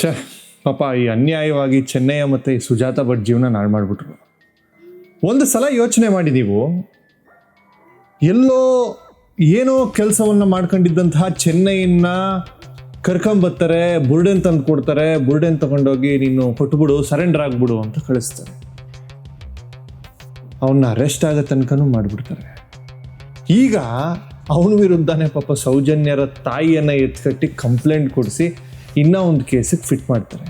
ಛೇ, ಪಾಪ ಈ ಅನ್ಯಾಯವಾಗಿ ಚೆನ್ನೈಯ ಮತ್ತು ಈ ಸುಜಾತ ಭಟ್ ಜೀವನ ನಾಳೆ ಮಾಡಿಬಿಟ್ರು. ಒಂದು ಸಲ ಯೋಚನೆ ಮಾಡಿ ನೀವು, ಎಲ್ಲೋ ಏನೋ ಕೆಲಸವನ್ನು ಮಾಡ್ಕೊಂಡಿದ್ದಂತಹ ಚೆನ್ನೈನ ಕರ್ಕೊಂಬರ್ತಾರೆ ಬುರ್ಡೆನ್ ತಂದು ಕೊಡ್ತಾರೆ, ಬುರ್ಡೆನ್ ತಗೊಂಡೋಗಿ ನೀನು ಕೊಟ್ಬಿಡು ಸರೆಂಡರ್ ಆಗ್ಬಿಡು ಅಂತ ಕಳಿಸ್ತಾರೆ. ಅವನ್ನ ಅರೆಸ್ಟ್ ಆಗೋ ತನಕನೂ ಮಾಡಿಬಿಡ್ತಾರೆ. ಈಗ ಅವನ ವಿರುದ್ಧನೇ ಪಾಪ ಸೌಜನ್ಯರ ತಾಯಿಯನ್ನು ಎತ್ಕಟ್ಟಿ ಕಂಪ್ಲೇಂಟ್ ಕೊಡಿಸಿ ಇನ್ನೂ ಒಂದು ಕೇಸಿಗೆ ಫಿಟ್ ಮಾಡ್ತಾರೆ.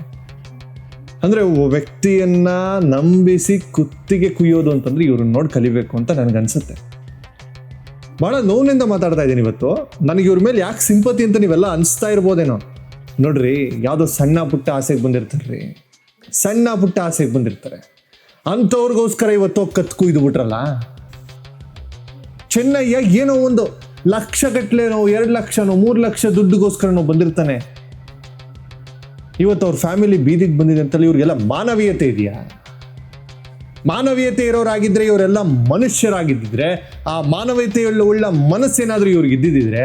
ಅಂದರೆ ವ್ಯಕ್ತಿಯನ್ನ ನಂಬಿಸಿ ಕುತ್ತಿಗೆ ಕುಯ್ಯೋದು ಅಂತಂದ್ರೆ ಇವ್ರನ್ನ ನೋಡಿ ಕಲಿಬೇಕು ಅಂತ ನನಗನ್ಸುತ್ತೆ ಭಾಳ ನೋವಿನಿಂದ ಮಾತಾಡ್ತಾ ಇದ್ದೀನಿ ಇವತ್ತು. ನನಗೆ ಇವ್ರ ಮೇಲೆ ಯಾಕೆ ಸಿಂಪತಿ ಅಂತ ನೀವೆಲ್ಲ ಅನಿಸ್ತಾ ಇರ್ಬೋದೇನೋ. ನೋಡ್ರಿ, ಯಾವುದೋ ಸಣ್ಣ ಪುಟ್ಟ ಆಸೆಗೆ ಬಂದಿರ್ತಾರ್ರಿ. ಸಣ್ಣ ಪುಟ್ಟ ಆಸೆಗೆ ಬಂದಿರ್ತಾರೆ. ಅಂಥವ್ರಿಗೋಸ್ಕರ ಇವತ್ತು ಕತ್ ಕುಯ್ದು ಬಿಟ್ರಲ್ಲ. ಚೆನ್ನಯ್ಯ ಏನೋ ಒಂದು ಲಕ್ಷ ಗಟ್ಲೆನೋ ಎರಡು ಲಕ್ಷನೋ, ಮೂರು ಲಕ್ಷ ದುಡ್ಡುಗೋಸ್ಕರನೋ ಬಂದಿರ್ತಾನೆ. ಇವತ್ತು ಅವ್ರ ಫ್ಯಾಮಿಲಿ ಬೀದಿಗೆ ಬಂದಿದೆ ಅಂತಲ್ಲಿ ಇವ್ರಿಗೆಲ್ಲ ಮಾನವೀಯತೆ ಇದೆಯಾ? ಮಾನವೀಯತೆ ಇರೋರಾಗಿದ್ದರೆ ಇವರೆಲ್ಲ ಮನುಷ್ಯರಾಗಿದ್ದಿದ್ರೆ, ಆ ಮಾನವೀಯತೆ ಉಳ್ಳ ಮನಸ್ಸೇನಾದರೂ ಇವ್ರಿಗೆ ಇದ್ದಿದ್ದಿದ್ರೆ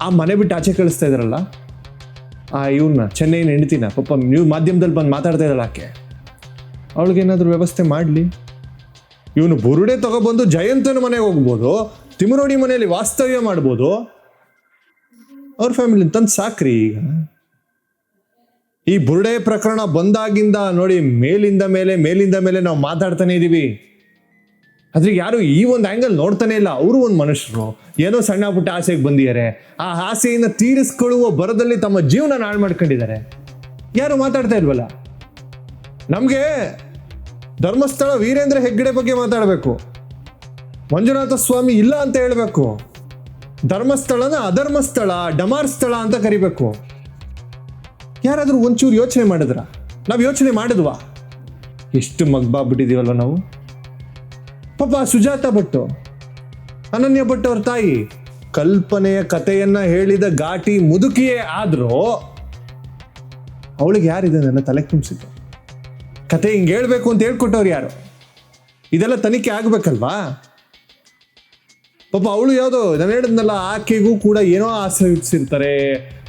ಆ ಮನೆ ಬಿಟ್ಟು ಆಚೆ ಕಳಿಸ್ತಾ ಇದ್ರಲ್ಲ ಆ ಇವ್ನ, ಚೆನ್ನೈನ ಹೆಂಡ್ತಿನ, ಪಾಪ ನೀವು ಮಾಧ್ಯಮದಲ್ಲಿ ಬಂದು ಮಾತಾಡ್ತಾ ಇದ್ದಾಳೆ ಆಕೆ. ಅವಳಿಗೇನಾದರೂ ವ್ಯವಸ್ಥೆ ಮಾಡಲಿ. ಇವನು ಬುರುಡೆ ತಗೊಬಂದು ಜಯಂತನ ಮನೆಗೆ ಹೋಗ್ಬೋದು ತಿಮರೋಡಿ ಮನೆಯಲ್ಲಿ ವಾಸ್ತವ್ಯ ಮಾಡ್ಬೋದು. ಅವ್ರ ಫ್ಯಾಮಿಲಿ ತಂದು ಸಾಕ್ರಿ ಈಗ. ಈ ಬುರುಡೆ ಪ್ರಕರಣ ಬಂದಾಗಿಂದ ನೋಡಿ ಮೇಲಿಂದ ಮೇಲೆ ಮೇಲಿಂದ ಮೇಲೆ ನಾವು ಮಾತಾಡ್ತಾನೆ ಇದೀವಿ. ಆದ್ರೆ ಯಾರು ಈ ಒಂದು ಆಂಗಲ್ ನೋಡ್ತಾನೆ ಇಲ್ಲ. ಅವರು ಒಂದು ಮನುಷ್ಯರು. ಏನೋ ಸಣ್ಣ ಪುಟ್ಟ ಆಸೆಗೆ ಬಂದಿದ್ದಾರೆ. ಆ ಆಸೆಯಿಂದ ತೀರಿಸ್ಕೊಳ್ಳುವ ಬರದಲ್ಲಿ ತಮ್ಮ ಜೀವನ ಹಾಳು ಮಾಡ್ಕೊಂಡಿದ್ದಾರೆ. ಯಾರು ಮಾತಾಡ್ತಾ ಇಲ್ವಲ್ಲ? ನಮಗೆ ಧರ್ಮಸ್ಥಳ ವೀರೇಂದ್ರ ಹೆಗ್ಗಡೆ ಬಗ್ಗೆ ಮಾತಾಡಬೇಕು. ಮಂಜುನಾಥ ಸ್ವಾಮಿ ಇಲ್ಲ ಅಂತ ಹೇಳಬೇಕು. ಧರ್ಮಸ್ಥಳನ ಅಧರ್ಮಸ್ಥಳ, ಡಮಾರ್ ಸ್ಥಳ ಅಂತ ಕರಿಬೇಕು. ಯಾರಾದರೂ ಒಂಚೂರು ಯೋಚನೆ ಮಾಡಿದ್ರ? ನಾವು ಯೋಚನೆ ಮಾಡಿದ್ವಾ? ಎಷ್ಟು ಮಗ್ಬಾಗ್ಬಿಟ್ಟಿದೀವಲ್ವ ನಾವು? ಪಾಪ ಸುಜಾತ ಭಟ್ಟು ಅನನ್ಯ ಭಟ್ ಅವ್ರ ತಾಯಿ, ಕಲ್ಪನೆಯ ಕಥೆಯನ್ನ ಹೇಳಿದ ಘಾಟಿ ಮುದುಕಿಯೇ ಆದ್ರೂ ಅವಳಿಗೆ ನನ್ನ ತಲೆ ತುಂಬಿಸಿದ್ದು ಕತೆ ಹಿಂಗೆ ಹೇಳಬೇಕು ಅಂತ ಹೇಳ್ಕೊಟ್ಟವ್ರು ಯಾರು? ಇದೆಲ್ಲ ತನಿಖೆ ಆಗ್ಬೇಕಲ್ವಾ? ಪಾಪ ಅವಳು ಯಾವುದೋ ನಾನು ಹೇಳಿದ್ನಲ್ಲ, ಆಕೆಗೂ ಕೂಡ ಏನೋ ಆಸೆ ಇಡ್ಸಿರ್ತಾರೆ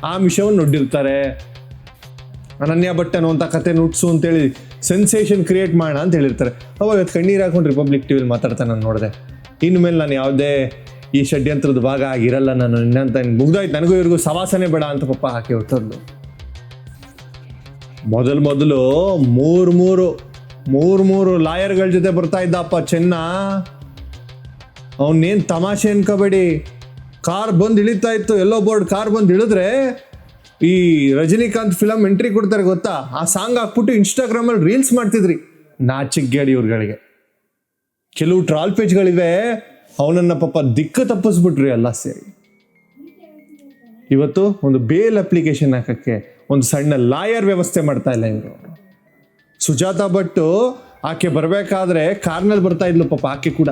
ಆ ಮಿಷವನ್ನು ನೊಡ್ಡಿರ್ತಾರೆ. ಅನನ್ಯ ಭಟ್ಟನು ಅಂತ ಕತೆ ನುಟ್ಸು ಅಂತೇಳಿ ಸೆನ್ಸೇಷನ್ ಕ್ರಿಯೇಟ್ ಮಾಡೋಣ ಅಂತ ಹೇಳಿರ್ತಾರೆ. ಅವಾಗ ಅದು ಕಣ್ಣೀರು ಹಾಕೊಂಡು ರಿಪಬ್ಲಿಕ್ ಟಿವಿಲಿ ಮಾತಾಡ್ತಾನೆ ನಾನು ನೋಡಿದೆ. ಇನ್ನು ಮೇಲೆ ನಾನು ಯಾವುದೇ ಈ ಷಡ್ಯಂತ್ರದ ಭಾಗ ಆಗಿರಲ್ಲ ನಾನು ಇನ್ನಂತ ಮುಗ್ದಾಯ್ತು. ನನಗೂ ಇವ್ರಿಗೂ ಸವಾಸನೆ ಬೇಡ ಅಂತ ಪಪ್ಪ ಹಾಕಿ ಹೊಟ್ಟದ್ದು ಮೊದಲು ಮೊದಲು ಮೂರು ಮೂರು ಮೂರು ಮೂರು ಲಾಯರ್ಗಳ ಜೊತೆ ಬರ್ತಾ ಇದ್ದಪ್ಪ ಚೆನ್ನ. ಅವನ್ನೇನು ತಮಾಷೆ ಅನ್ಕೋಬೇಡಿ. ಕಾರ್ ಬಂದು ಇಳಿತಾ ಇತ್ತು, ಎಲ್ಲೋ ಬೋರ್ಡ್ ಕಾರ್ ಬಂದು ಇಳಿದ್ರೆ ಈ ರಜನಿಕಾಂತ್ ಫಿಲಮ್ ಎಂಟ್ರಿ ಕೊಡ್ತಾರೆ ಗೊತ್ತಾ? ಆ ಸಾಂಗ್ ಹಾಕ್ಬಿಟ್ಟು ಇನ್ಸ್ಟಾಗ್ರಾಮಲ್ಲಿ ರೀಲ್ಸ್ ಮಾಡ್ತಿದ್ರಿ. ನಾಚಿಗೇಡಿ ಇವ್ರುಗಳಿಗೆ ಕೆಲವು ಟ್ರಾಲ್ ಪೇಜ್ಗಳಿವೆ. ಅವನನ್ನ ಪಾಪ ದಿಕ್ಕು ತಪ್ಪಿಸ್ಬಿಟ್ರಿ ಎಲ್ಲ ಸೇರಿ. ಇವತ್ತು ಒಂದು ಬೇಲ್ ಅಪ್ಲಿಕೇಶನ್ ಹಾಕಕ್ಕೆ ಒಂದು ಸಣ್ಣ ಲಾಯರ್ ವ್ಯವಸ್ಥೆ ಮಾಡ್ತಾ ಇಲ್ಲ ಇವರು. ಸುಜಾತ ಭಟ್ಟು ಆಕೆ ಬರಬೇಕಾದ್ರೆ ಕಾರ್ನಲ್ಲಿ ಬರ್ತಾ ಇದ್ಲು ಪಾಪ ಆಕೆ ಕೂಡ.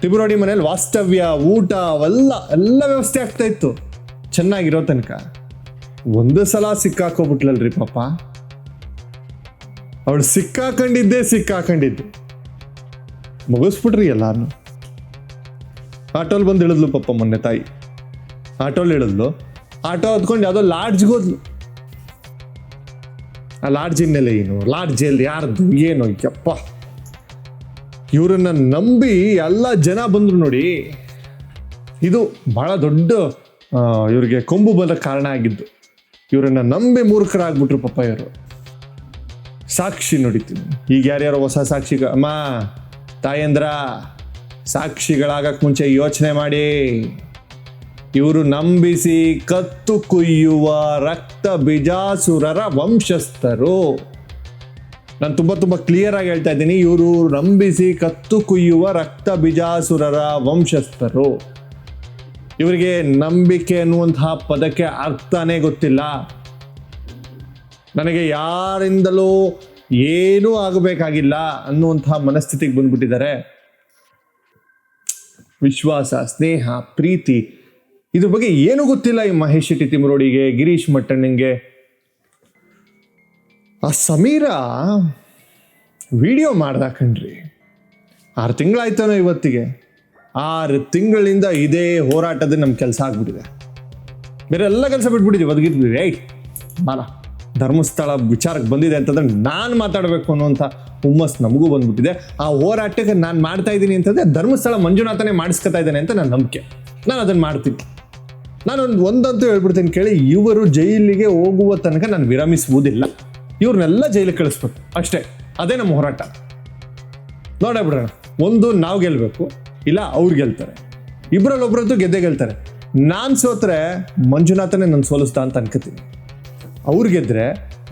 ತಿಬುರೋಡಿ ಮನೇಲಿ ವಾಸ್ತವ್ಯ, ಊಟ, ಅವೆಲ್ಲ, ಎಲ್ಲ ವ್ಯವಸ್ಥೆ ಆಗ್ತಾ ಇತ್ತು. ಚೆನ್ನಾಗಿರೋ ತನಕ ಒಂದು ಸಲ ಸಿಕ್ಕಾಕೋಬಿಟ್ಲಲ್ರಿ ಪಾಪ. ಅವಳು ಸಿಕ್ಕಾಕೊಂಡಿದ್ದೇ ಸಿಕ್ಕಾಕೊಂಡಿದ್ದೆ. ಮುಗಿಸ್ಬಿಟ್ರಿ ಎಲ್ಲಾರು ಆಟೋಲ್ ಬಂದು ಇಳಿದ್ಲು ಪಾಪ ಮೊನ್ನೆ ತಾಯಿ. ಆಟೋಲ್ ಇಳಿದ್ಲು. ಆಟೋ ಹತ್ಕೊಂಡು ಯಾವುದೋ ಲಾಡ್ಜ್ಗೆ ಹೋದ್ಲು. ಆ ಲಾಡ್ಜಿನೆಲೆ ಏನು? ಲಾಡ್ಜಲ್ಲಿ ಯಾರ್ದು? ಏನು? ಯಪ್ಪ. ಇವರನ್ನ ನಂಬಿ ಎಲ್ಲ ಜನ ಬಂದ್ರು ನೋಡಿ ಇದು ಬಹಳ ದೊಡ್ಡ ಇವ್ರಿಗೆ ಕೊಂಬು ಬಂದ ಕಾರಣ ಆಗಿದ್ದು. ಇವರನ್ನ ನಂಬಿ ಮೂರ್ಖರಾಗ್ಬಿಟ್ರು ಪಪ್ಪ ಇವರು ಸಾಕ್ಷಿ ನೋಡಿತೀನಿ ಈಗ ಯಾರ್ಯಾರು ಹೊಸ ಸಾಕ್ಷಿಗ ಅಮ್ಮ, ತಾಯಂದ್ರ, ಸಾಕ್ಷಿಗಳಾಗಕ್ ಮುಂಚೆ ಯೋಚನೆ ಮಾಡಿ. ಇವರು ನಂಬಿಸಿ ಕತ್ತು ಕುಯ್ಯುವ ರಕ್ತ ಬಿಜಾಸುರರ ವಂಶಸ್ಥರು. ನಾನು ತುಂಬ ತುಂಬ ಕ್ಲಿಯರ್ ಆಗಿ ಹೇಳ್ತಾ ಇದ್ದೀನಿ, ಇವರು ನಂಬಿಸಿ ಕತ್ತು ಕುಯ್ಯುವ ರಕ್ತ ಬಿಜಾಸುರರ ವಂಶಸ್ಥರು. ಇವರಿಗೆ ನಂಬಿಕೆ ಅನ್ನುವಂತಹ ಪದಕ್ಕೆ ಅರ್ಥನೇ ಗೊತ್ತಿಲ್ಲ. ನನಗೆ ಯಾರಿಂದಲೂ ಏನೂ ಆಗಬೇಕಾಗಿಲ್ಲ ಅನ್ನುವಂತಹ ಮನಸ್ಥಿತಿಗೆ ಬಂದ್ಬಿಟ್ಟಿದ್ದಾರೆ. ವಿಶ್ವಾಸ, ಸ್ನೇಹ, ಪ್ರೀತಿ, ಇದ್ರ ಬಗ್ಗೆ ಏನೂ ಗೊತ್ತಿಲ್ಲ ಈ ಮಹೇಶ್ ಶೆಟ್ಟಿ ತಿಮರೋಡಿಗೆ ಗಿರೀಶ್ ಮಟ್ಟಣ್ಣಂಗೆ. ಆ ಸಮೀರ ವಿಡಿಯೋ ಮಾಡ್ದ ಕಣ್ರಿ ಆರು ತಿಂಗಳಾಯ್ತಾನೋ ಇವತ್ತಿಗೆ. ಆರು ತಿಂಗಳಿಂದ ಇದೇ ಹೋರಾಟದ ನಮ್ಮ ಕೆಲಸ ಆಗ್ಬಿಟ್ಟಿದೆ. ಬೇರೆ ಎಲ್ಲ ಕೆಲಸ ಬಿಟ್ಬಿಟ್ಟಿದ್ದೀವಿ ಬದುಕಿದ್ವಿ ರೈಟ್ ಬಾಲ, ಧರ್ಮಸ್ಥಳ ವಿಚಾರಕ್ಕೆ ಬಂದಿದೆ ಅಂತಂದ್ರೆ ನಾನು ಮಾತಾಡಬೇಕು ಅನ್ನುವಂಥ ಹುಮ್ಮಸ್ ನಮಗೂ ಬಂದ್ಬಿಟ್ಟಿದೆ. ಆ ಹೋರಾಟಕ್ಕೆ ನಾನು ಮಾಡ್ತಾ ಇದ್ದೀನಿ ಅಂತಂದ್ರೆ ಧರ್ಮಸ್ಥಳ ಮಂಜುನಾಥನೇ ಮಾಡಿಸ್ಕೊತಾ ಇದ್ದಾನೆ ಅಂತ ನನ್ನ ನಂಬಿಕೆ. ನಾನು ಅದನ್ನು ಮಾಡ್ತೀನಿ. ನಾನು ಒಂದು ಒಂದಂತೂ ಹೇಳ್ಬಿಡ್ತೀನಿ ಕೇಳಿ, ಇವರು ಜೈಲಿಗೆ ಹೋಗುವ ತನಕ ನಾನು ವಿರಮಿಸುವುದಿಲ್ಲ. ಇವ್ರನ್ನೆಲ್ಲ ಜೈಲಿಗೆ ಕಳಿಸ್ಬೇಕು. ಅಷ್ಟೇ, ಅದೇ ನಮ್ಮ ಹೋರಾಟ. ನೋಡೇ ಬಿಡೋಣ, ಒಂದು, ನಾವು ಗೆಲ್ಲಬೇಕು ಇಲ್ಲ, ಅವ್ರು ಗೆಲ್ತಾರೆ. ಇಬ್ಬರಲ್ಲಿ ಒಬ್ಬರದ್ದು ಗೆದ್ದೆ ಗೆಲ್ತಾರೆ. ನಾನು ಸೋತ್ರೆ ಮಂಜುನಾಥನೇ ನನ್ನ ಸೋಲಿಸ್ತಾ ಅಂತ ಅನ್ಕೋತೀನಿ. ಅವ್ರು ಗೆದ್ರೆ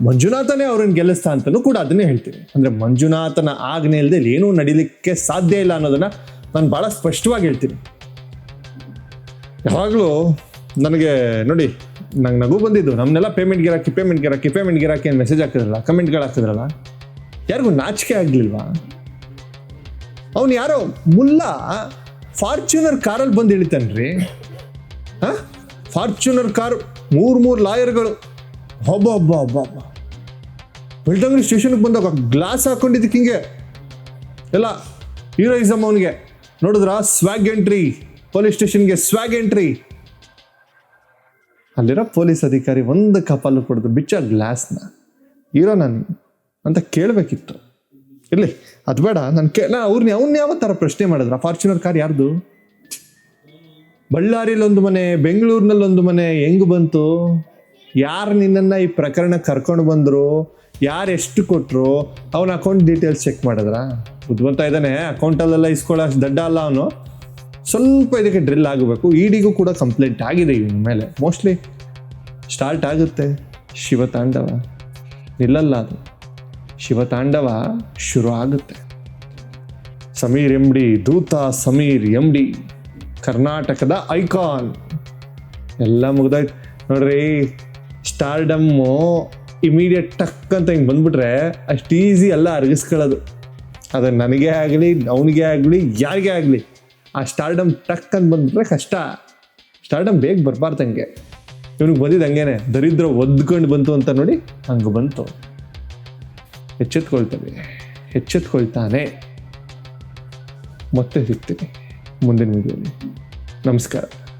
ಮಂಜುನಾಥನೇ ಅವ್ರನ್ನ ಗೆಲ್ಲಿಸ್ತಾ ಅಂತಲೂ ಕೂಡ ಅದನ್ನೇ ಹೇಳ್ತೀನಿ. ಅಂದರೆ ಮಂಜುನಾಥನ ಆಗ್ನೆ ಇಲ್ಲದೆ ಇಲ್ಲಿ ಏನೂ ನಡೀಲಿಕ್ಕೆ ಸಾಧ್ಯ ಇಲ್ಲ ಅನ್ನೋದನ್ನು ನಾನು ಭಾಳ ಸ್ಪಷ್ಟವಾಗಿ ಹೇಳ್ತೀನಿ. ಯಾವಾಗಲೂ ನನಗೆ ನೋಡಿ, ನಂಗೆ ನಗು ಬಂದಿದ್ದು. ನಮ್ಮನ್ನೆಲ್ಲ ಪೇಮೆಂಟ್ ಗಿರಾಕಿ ಪೇಮೆಂಟ್ ಗಿರಾಕಿ ಪೇಮೆಂಟ್ ಗಿರಾಕಿ ಏನು ಮೆಸೇಜ್ ಹಾಕಿದ್ರಲ್ಲ ಕಮೆಂಟ್ಗಳು ಹಾಕಿದ್ರಲ್ಲ ಯಾರಿಗೂ ನಾಚಿಕೆ ಆಗ್ಲಿಲ್ವಾ? ಅವನು ಯಾರೋ ಮುಲ್ಲ ಫಾರ್ಚುನರ್ ಕಾರಲ್ಲಿ ಬಂದು ಇಳಿತಾನ್ರಿ. ಹಾ? ಫಾರ್ಚುನರ್ ಕಾರ್, ಮೂರು ಮೂರು ಲಾಯರ್ಗಳು. ಹಬ್ಬ ಹಬ್ಬ ಹಬ್ಬ ಹಬ್ಬ ಬೆಳ್ತಂಗಡಿ ಸ್ಟೇಷನ್ಗೆ ಬಂದಾಗ ಗ್ಲಾಸ್ ಹಾಕೊಂಡಿದ್ದಕ್ಕೆ ಹಿಂಗೆ. ಎಲ್ಲ ಹೀರೋಯಿಸಮ್ ಅವನಿಗೆ. ನೋಡಿದ್ರ? ಸ್ವ್ಯಾಗ್ ಎಂಟ್ರಿ. ಪೊಲೀಸ್ ಸ್ಟೇಷನ್ಗೆ ಸ್ವ್ಯಾಗ್ ಎಂಟ್ರಿ. ಅಲ್ಲಿರೋ ಪೊಲೀಸ್ ಅಧಿಕಾರಿ ಒಂದು ಕಪಾಲು ಕೊಡ್ದು ಬಿಚ್ಚ ಗ್ಲಾಸ್ನ. ಹೀರೋ ನಾನು ಅಂತ ಕೇಳಬೇಕಿತ್ತು. ಇರ್ಲಿ ಅದು ಬೇಡ. ನಾನು ಕೇ ನಾ ಅವ್ರನ್ನ ಅವ್ನ ಯಾವ ಥರ ಪ್ರಶ್ನೆ ಮಾಡಿದ್ರ? ಫಾರ್ಚುನರ್ ಕಾರ್ ಯಾರ್ದು? ಬಳ್ಳಾರಿಯಲ್ಲಿ ಒಂದು ಮನೆ ಬೆಂಗಳೂರಿನಲ್ಲಿ ಒಂದು ಮನೆ, ಹೆಂಗ್ ಬಂತು? ಯಾರು ನಿನ್ನನ್ನು ಈ ಪ್ರಕರಣ ಕರ್ಕೊಂಡು ಬಂದರು? ಯಾರು ಎಷ್ಟು ಕೊಟ್ಟರು ಅವನ ಅಕೌಂಟ್ ಡೀಟೇಲ್ಸ್ ಚೆಕ್ ಮಾಡಿದ್ರ? ಬುದ್ಧಿವಂತ ಇದ್ದಾನೆ. ಅಕೌಂಟಲ್ಲೆಲ್ಲ ಇಸ್ಕೊಳ್ಳೋ ಅಷ್ಟು ದಡ್ಡ ಅಲ್ಲ ಅವನು. ಸ್ವಲ್ಪ ಇದಕ್ಕೆ ಡ್ರಿಲ್ ಆಗಬೇಕು. ಇಡಿಗೂ ಕೂಡ ಕಂಪ್ಲೇಂಟ್ ಆಗಿದೆ ಇವನ ಮೇಲೆ. ಮೋಸ್ಟ್ಲಿ ಸ್ಟಾರ್ಟ್ ಆಗುತ್ತೆ. ಶಿವತಾಂಡವ ನಿಲ್ಲಲ್ಲ ಅದು. ಶಿವತಾಂಡವ ಶುರು ಆಗುತ್ತೆ ಸಮೀರ್ ಎಂ ಡಿ ದೂತ ಸಮೀರ್ ಎಂ ಡಿ ಕರ್ನಾಟಕದ ಐಕಾನ್. ಎಲ್ಲ ಮುಗ್ದಾಯ್ತು. ನೋಡ್ರಿ ಸ್ಟಾರ್ಡಮ್ಮು ಇಮಿಡಿಯೇಟ್ ಟಕ್ ಅಂತ ಹಿಂಗೆ ಬಂದ್ಬಿಟ್ರೆ ಅಷ್ಟು ಈಸಿ ಎಲ್ಲ ಅರಗಿಸ್ಕೊಳ್ಳೋದು. ಅದು ನನಗೆ ಆಗಲಿ, ಅವನಿಗೆ ಆಗಲಿ, ಯಾರಿಗೇ ಆಗಲಿ, ಆ ಸ್ಟಾರ್ಡಮ್ ಟಕ್ ಅಂತ ಬಂದ್ಬಿಟ್ರೆ ಕಷ್ಟ. ಸ್ಟಾರ್ಡಮ್ ಬೇಗ ಬರಬಾರ್ದು ಹಂಗೆ. ಇವನಿಗೆ ಬಂದಿದ್ದು ಹಂಗೇನೆ. ದರಿದ್ರ ಒದ್ಕೊಂಡು ಬಂತು ಅಂತ ನೋಡಿ ಹಂಗೆ ಬಂತು. ಎಚ್ಚೆತ್ಕೊಳ್ತವೆ. ಎಚ್ಚೆತ್ಕೊಳ್ತಾನೆ ಮತ್ತೆ ಸಿಗ್ತೀನಿ. ಮುಂದಿನ ವಿಡಿಯೋಲಿ ನಮಸ್ಕಾರ.